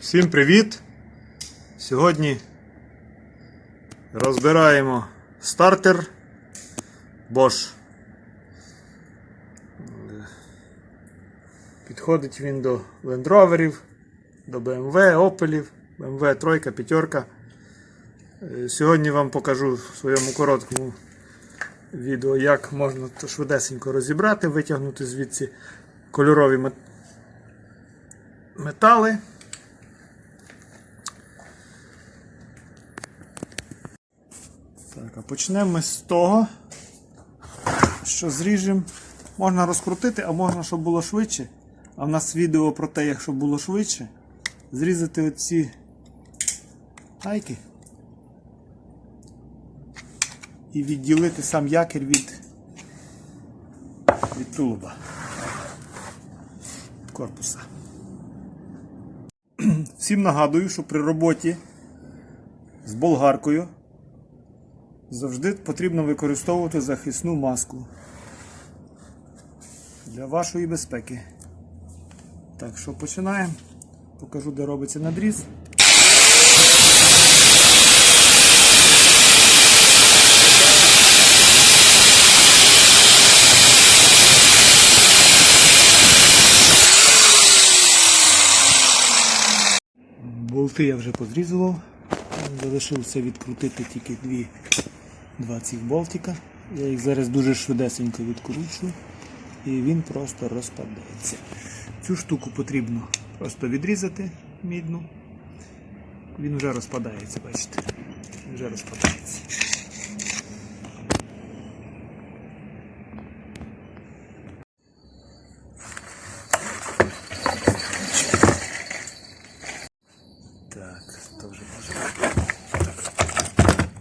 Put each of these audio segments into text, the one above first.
Всім привіт! Сьогодні розбираємо стартер Bosch. Підходить він до Land Roverів, до BMW, Opelів, BMW 3, 5. Е, Сьогодні вам покажу в своєму короткому відео, як можна швидесенько розібрати, витягнути звідси кольорові метали. Так, почнемо з того, що зріжемо. Можна розкрутити, а можна, щоб було швидше. А в нас відео про те, якщо було швидше, зрізати оці гайки і відділити сам якір від, від тулуба корпуса. Всім нагадую, що при роботі з болгаркою завжди потрібно використовувати захисну маску для вашої безпеки. Так що починаємо. Покажу, де робиться надріз. Болти я вже позрізував. Залишилося відкрутити тільки дві, два цих болтика. Я їх зараз дуже швидесенько відкручую і він просто розпадається. Цю штуку потрібно просто відрізати мідну. Він вже розпадається, бачите. Вже розпадається. Так, то вже може. Так.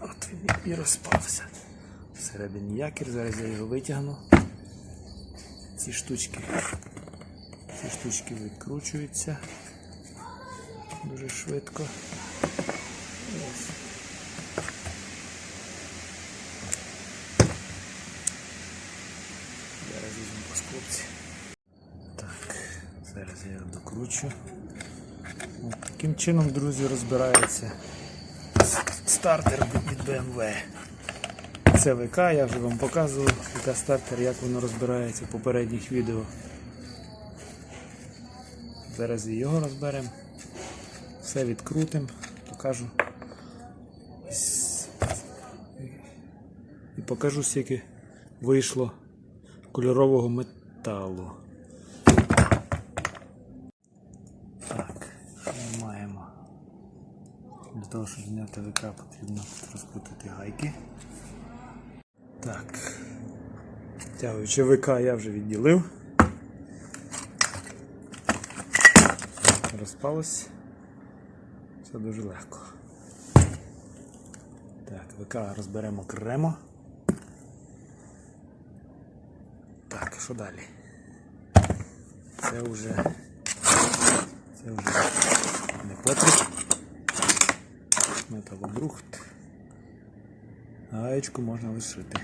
От він і розпався. Всередині якір, зараз я його витягну. Ці штучки. Ці штучки відкручуються дуже швидко. Зараз візьму по скобці. Так, зараз я його докручу. Таким чином, друзі, розбирається стартер від BMW. Це ВК, я вже вам показував ВК стартер, як воно розбирається в попередніх відео. Зараз і його розберемо. Все відкрутимо, покажу. І покажу, скільки вийшло кольорового металу. Так, що ми маємо? Для того, щоб зняти ВК, потрібно розкрутити гайки. Так. Тягуючи ВК я вже відділив. Розпалось. Все дуже легко. Так, ВК розберемо окремо. Так, що далі? Це вже це вже не потріб. Металобрухт. Гаєчку можна лишити.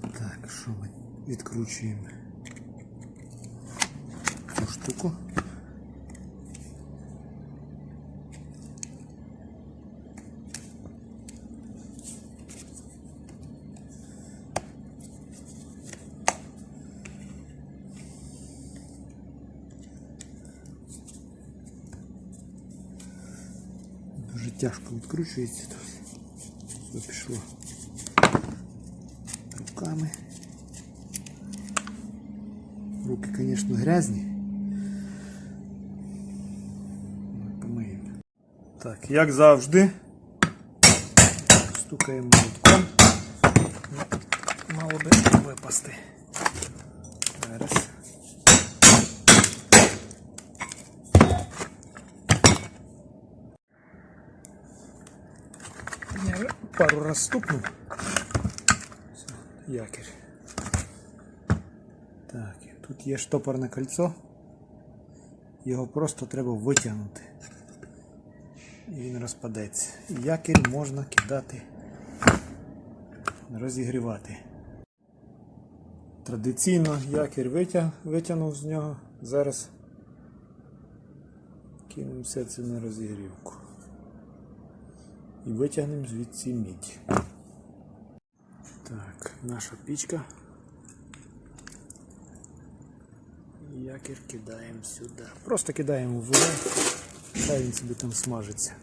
Так, що ми відкручуємо цю штуку. Тяжко відкручується тут. Пішло руками. Руки, звісно, грязні. Так, як завжди, стукаємо молотком. Мало би випасти. Зараз. Я пару раз стукнув. Якір. Так, тут є штопорне кольцо. Його просто треба витягнути. І він розпадеться. Якір можна кидати, розігрівати. Традиційно якір витяг, витягнув з нього. Зараз кинемо все на розігрівку. І витягнемо звідси мідь. Так, наша пічка. Якір кидаємо сюди. Просто кидаємо в хай він собі там смажиться.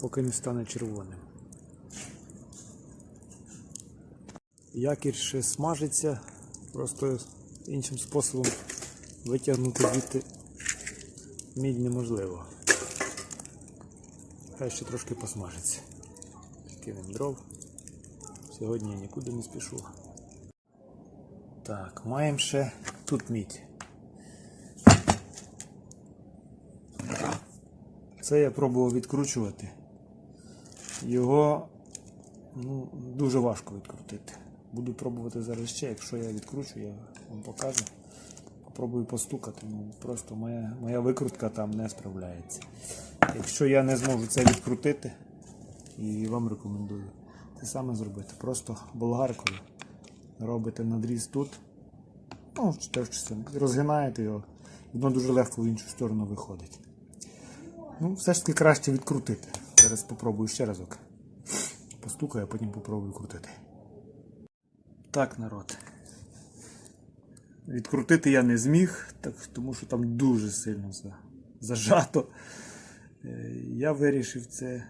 Поки не стане червоним. Якір ще смажиться, просто іншим способом витягнути звідти мідь неможливо. Хай ще трошки посмажиться. Кинемо дров. Сьогодні я нікуди не спішу. Так, маємо ще тут мідь. Це я пробував відкручувати. Його ну, дуже важко відкрутити. Буду пробувати зараз ще, якщо я відкручу, я вам покажу. Попробую постукати, ну просто моя, моя викрутка там не справляється. Якщо я не зможу це відкрутити, і вам рекомендую це саме зробити. Просто болгаркою робите надріз тут, ну, теж розгинаєте його, воно дуже легко в іншу сторону виходить. Ну, все ж таки краще відкрутити. Зараз спробую ще разок. Постукаю, а потім попробую крутити. Так, народ. Відкрутити я не зміг, так, тому що там дуже сильно зажато. Е, Я вирішив це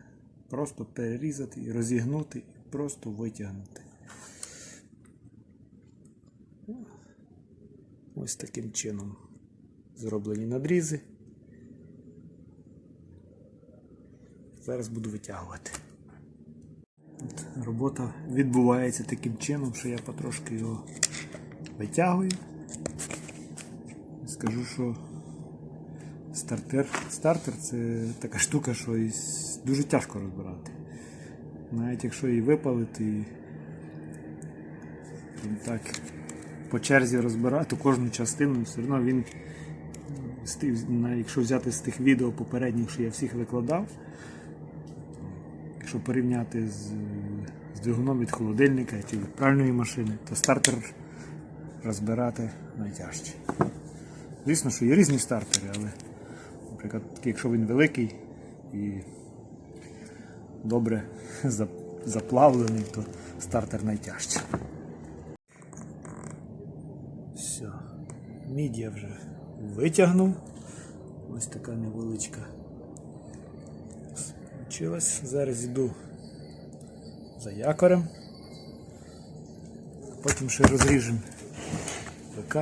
просто перерізати розігнути, і просто витягнути. Ось таким чином зроблені надрізи. Зараз буду витягувати. От Робота відбувається таким чином, що я потрошки його витягую. Скажу, що стартер, стартер це така штука, що дуже тяжко розбирати. Навіть якщо її випалити і так по черзі розбирати кожну частину, все одно він, якщо взяти з тих відео попередніх, що я всіх викладав, якщо порівняти з, з двигуном від холодильника чи від пральної машини, то стартер розбирати найтяжче. Звісно, що є різні стартери, але, наприклад, якщо він великий і добре заплавлений, то стартер найтяжче. Все, мідь я вже витягнув. Ось така невеличка Получилось. Зараз йду за якорем. Потім ще розріжемо ВК.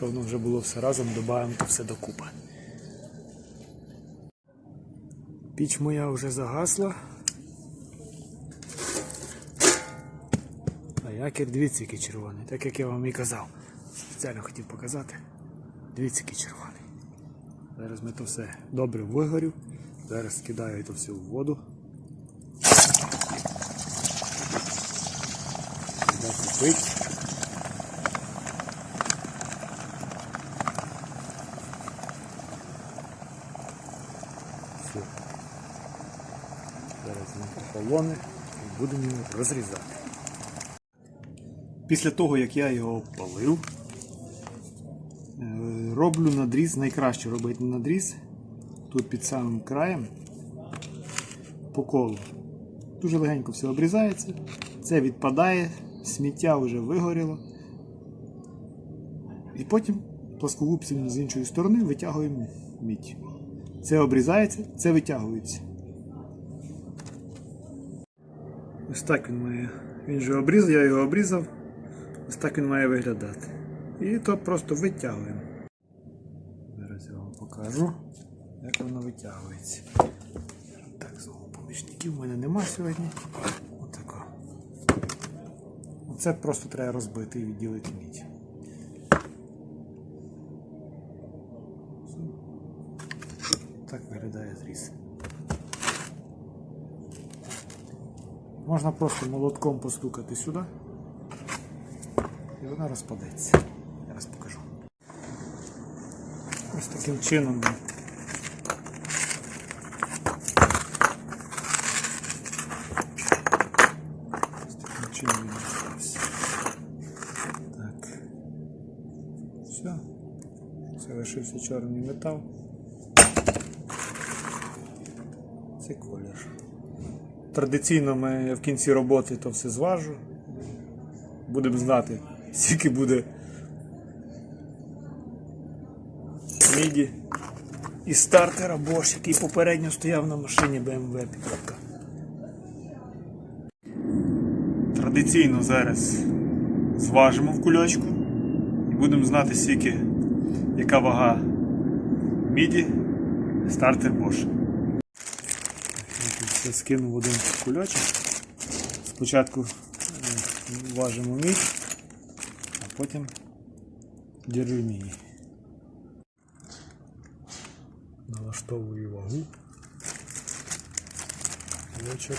Якщо воно вже було все разом, додаємо то все докупи. Піч моя вже загасла. А якір дивіться, який червоний, так як я вам і казав. Спеціально хотів показати. Дивіться, червоний. Зараз ми то все добре вигорю. Зараз скидаю це все в воду. Сюди кипить. Все. Зараз він і будемо його розрізати. Після того, як я його обпалив, е, роблю надріз, найкраще робити надріз тут під самим краєм по колу. Дуже легенько все обрізається, це відпадає, сміття вже вигоріло. І потім пласковубцем з іншої сторони витягуємо мідь. Це обрізається, це витягується. Ось так він має. Він вже обрізав, я його обрізав. Ось так він має виглядати. І то просто витягуємо. Зараз я вам покажу, як воно витягується. Так, знову помічників в мене нема сьогодні. Отако. Оце просто треба розбити і відділити мідь. Так виглядає зріз. Можна просто молотком постукати сюди, і вона розпадеться. Я раз покажу. Ось таким чином. Ось таким чином Так. Все. Це чорний метал. Традиційно ми в кінці роботи то все зважу. Будемо знати, скільки буде міді і стартера Bosch, який попередньо стояв на машині BMW пікапка. Традиційно зараз зважимо в кульочку і будемо знати скільки, яка вага міді стартер Bosch. Я скинув один кульочок. Спочатку е, важимо мідь, а потім деревміній. Налаштовую вагу. Кульочок.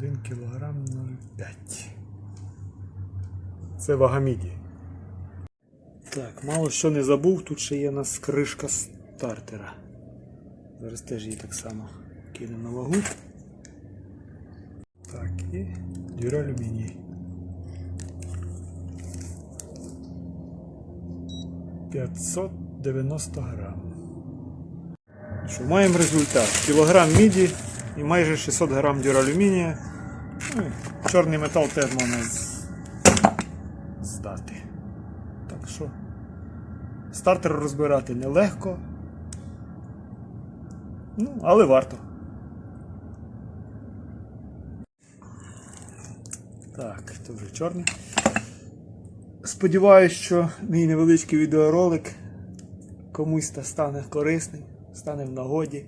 Один кілограм 0,5. Це вага міді. Так, мало що не забув, тут ще є у нас кришка стартера. Зараз теж її так само кинемо на вагу. Так, і дюралюміній. 590 грам. Що маємо результат? Кілограм міді і майже 600 грам дюралюмінія. Ну, чорний метал теж можна здати. Так що стартер розбирати нелегко. Ну, але варто. Так, це вже чорний. Сподіваюсь, що мій невеличкий відеоролик комусь та стане корисний, стане в нагоді.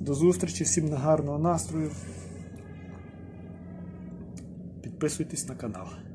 До зустрічі, всім на гарного настрою. inscreva-se no canal.